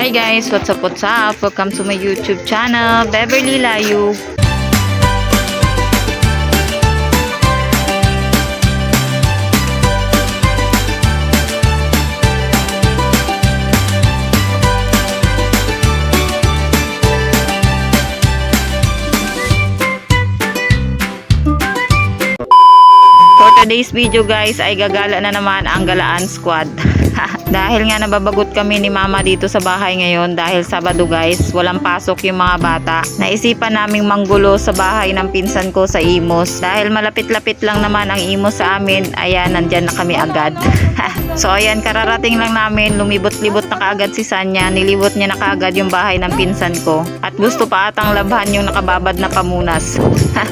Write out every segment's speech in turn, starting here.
Hi guys, what's up, what's up? Welcome to my YouTube channel, Beverly Layu. Today's video guys ay gagala na naman ang Galaan Squad. dahil nga nababagot kami ni mama dito sa bahay ngayon dahil Sabado guys, walang pasok yung mga bata. Naisipan naming manggulo sa bahay ng pinsan ko sa Imos. Dahil malapit-lapit lang naman ang Imos sa amin, ayan, nandyan na kami agad. so ayan, kararating lang namin, lumibot-libot na kaagad si Sanya, nilibot niya na kaagad yung bahay ng pinsan ko. At gusto pa atang labhan yung nakababad na pamunas.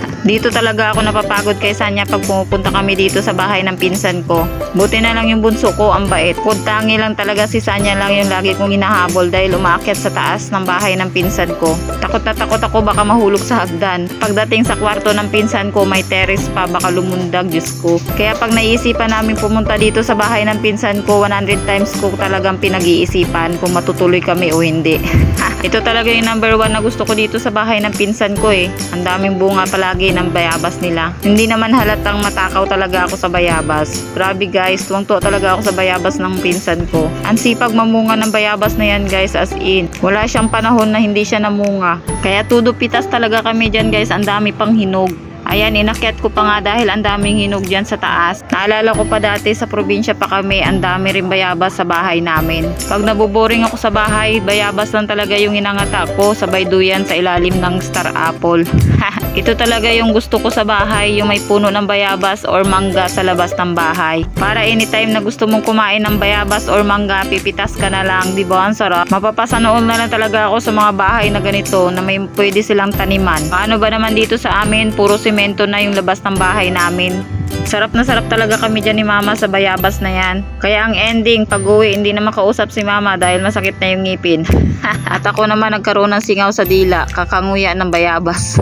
dito talaga ako napapagod kay Sanya pag pumupunta kami dito sa bahay ng pinsan ko. Buti na lang yung bunso ko, ang bait. Puntangi lang talaga si Sanya lang yung lagi kong hinahabol dahil umaakyat sa taas ng bahay ng pinsan ko. Takot na takot ako baka mahulog sa hagdan. Pagdating sa kwarto ng pinsan ko, may terrace pa, baka lumundag, Diyos ko. Kaya pag naisipan namin pumunta dito sa bahay ng pinsan ko, 100 times ko talagang pinag-iisipan kung matutuloy kami o hindi. Ito talaga yung number one na gusto ko dito sa bahay ng pinsan ko eh. Ang daming bunga palagi ng bayabas nila. Hindi naman halatang matakaw talaga ako sa bayabas. Grabe guys, tuwang-tuwa talaga ako sa bayabas ng pinsan ko. Ang sipag mamunga ng bayabas na yan guys as in. Wala siyang panahon na hindi siya namunga. Kaya tudo pitas talaga kami dyan guys. Ang dami pang hinog. Ayan, inakyat ko pa nga dahil ang daming hinog dyan sa taas. Naalala ko pa dati sa probinsya pa kami, ang dami rin bayabas sa bahay namin. Pag nabuboring ako sa bahay, bayabas lang talaga yung inangata ko, sabay duyan sa ilalim ng star apple. Ito talaga yung gusto ko sa bahay, yung may puno ng bayabas or mangga sa labas ng bahay. Para anytime na gusto mong kumain ng bayabas or mangga, pipitas ka na lang, di ba? Ang sarap. Mapapasanood na lang talaga ako sa mga bahay na ganito na may pwede silang taniman. Paano ba naman dito sa amin, puro simento na yung labas ng bahay namin. Sarap na sarap talaga kami dyan ni mama sa bayabas na yan. Kaya ang ending, pag uwi, hindi na makausap si mama dahil masakit na yung ngipin. At ako naman nagkaroon ng singaw sa dila, kakanguya ng bayabas.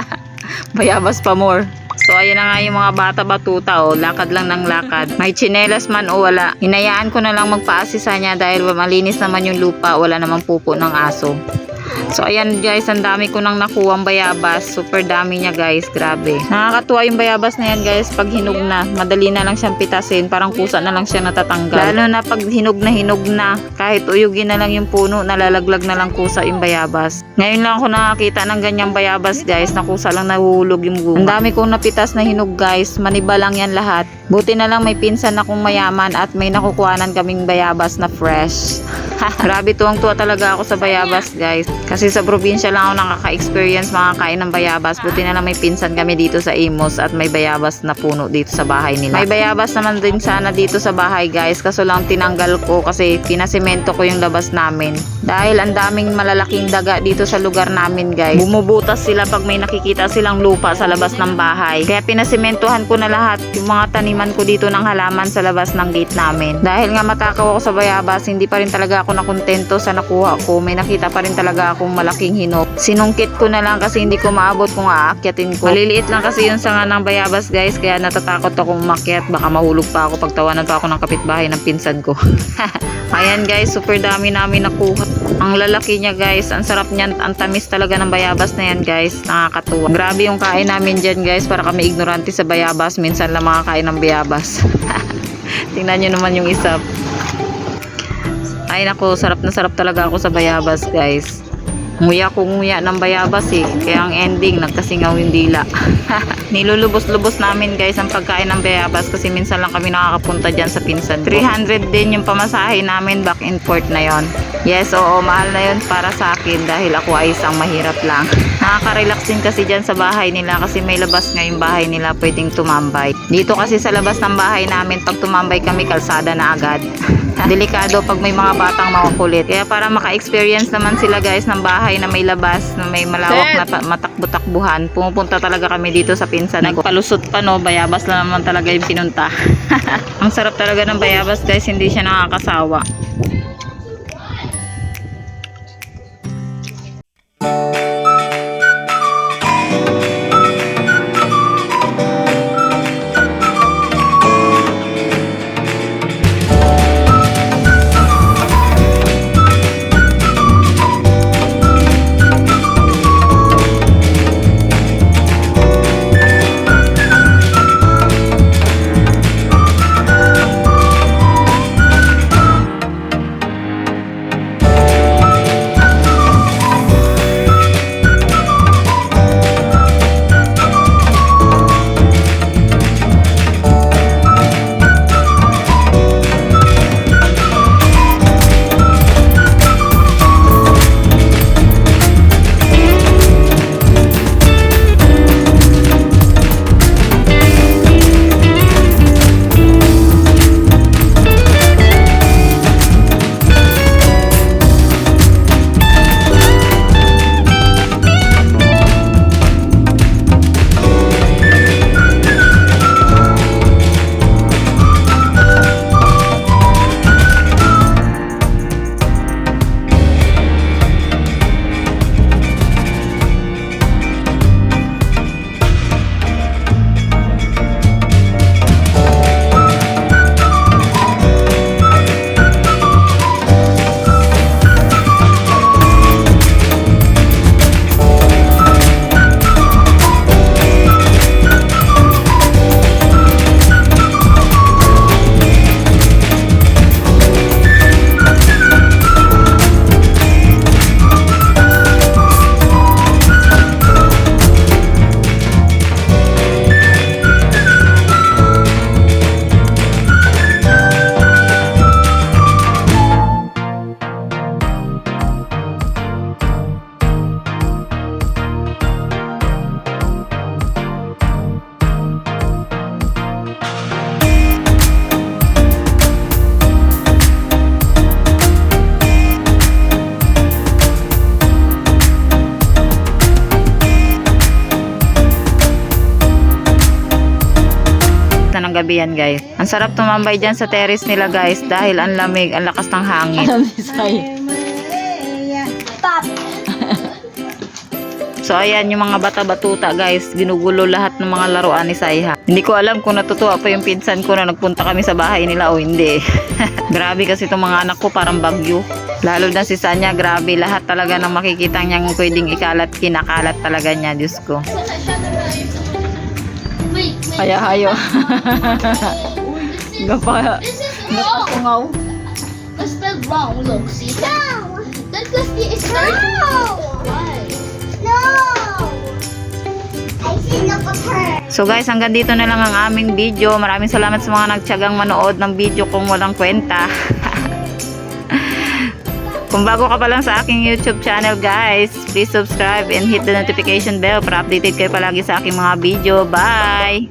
bayabas pa more. So ayan na nga yung mga bata batuta o lakad lang ng lakad. May chinelas man o wala. Hinayaan ko na lang magpaasisa niya dahil malinis naman yung lupa, wala namang pupo ng aso. So ayan guys, ang dami ko nang nakuha ang bayabas. Super dami niya guys, grabe. Nakakatuwa yung bayabas na yan guys pag hinog na. Madali na lang siyang pitasin, parang kusa na lang siya natatanggal. Lalo na pag hinog na hinog na, kahit uyugin na lang yung puno, nalalaglag na lang kusa yung bayabas. Ngayon lang ako nakakita ng ganyang bayabas guys, na kusa lang nahuhulog yung bunga. Ang dami kong napitas na hinog guys, maniba lang yan lahat. Buti na lang may pinsan akong mayaman at may nakukuhanan kaming bayabas na fresh. Grabe tuwang-tuwa talaga ako sa bayabas guys. Kasi sa probinsya lang ako nakaka-experience makakain ng bayabas. Buti na lang may pinsan kami dito sa Imos at may bayabas na puno dito sa bahay nila. May bayabas naman din sana dito sa bahay guys. Kaso lang tinanggal ko kasi pinasemento ko yung labas namin. Dahil ang daming malalaking daga dito sa lugar namin guys. Bumubutas sila pag may nakikita silang lupa sa labas ng bahay. Kaya pinasementohan ko na lahat yung mga taniman ko dito ng halaman sa labas ng gate namin. Dahil nga matakaw ako sa bayabas, hindi pa rin talaga ako nakontento sa nakuha ko. May nakita pa rin talaga akong malaking hinog. Sinungkit ko na lang kasi hindi ko maabot kung aakyatin ko. Maliliit lang kasi yung sanga ng bayabas guys, kaya natatakot akong umakyat. Baka mahulog pa ako pagtawanan pa ako ng kapitbahay ng pinsan ko. Ayan guys, super dami namin nakuha. Ang lalaki niya guys, ang sarap niyan, ang tamis talaga ng bayabas na yan guys, nakakatuwa. Grabe yung kain namin dyan guys, para kami ignorante sa bayabas, minsan lang makakain ng bayabas. Tingnan nyo naman yung isa. Ay nako, sarap na sarap talaga ako sa bayabas guys. Nguya ko nguya ng bayabas eh. Kaya ang ending, nagkasingaw yung dila. Nilulubos-lubos namin guys ang pagkain ng bayabas kasi minsan lang kami nakakapunta dyan sa pinsan ko. 300 din yung pamasahe namin back and forth na yon. Yes, oo, mahal na yun para sa akin dahil ako ay isang mahirap lang. Nakaka-relax din kasi dyan sa bahay nila kasi may labas nga yung bahay nila pwedeng tumambay. Dito kasi sa labas ng bahay namin pag tumambay kami kalsada na agad. Delikado pag may mga batang makukulit. Kaya para maka-experience naman sila guys ng bahay na may labas, na may malawak na matakbo-takbuhan, pumupunta talaga kami dito sa pinsan ko. Nagpalusot pa no, bayabas lang naman talaga yung pinunta. Ang sarap talaga ng bayabas guys, hindi siya nakakasawa. Oh, gabi yan guys. Ang sarap tumambay dyan sa terrace nila guys dahil ang lamig, ang lakas ng hangin. So ayan yung mga bata-batuta guys, ginugulo lahat ng mga laruan ni Saiha. Hindi ko alam kung natutuwa pa yung pinsan ko na nagpunta kami sa bahay nila o hindi. grabe kasi itong mga anak ko parang bagyo. Lalo na si Sanya, grabe lahat talaga ng makikita niyang pwedeng ikalat, kinakalat talaga niya, Diyos ko. Kaya hayo. Gapa, this is wrong. That's spelled wrong. Look, see? No. That's because it's no. Why? No. I. So guys, hanggang dito na lang ang aming video. Maraming salamat sa mga nagtyagang manood ng video kung walang kwenta. Kung bago ka pa lang sa aking YouTube channel guys, please subscribe and hit the notification bell para updated kayo palagi sa aking mga video. Bye!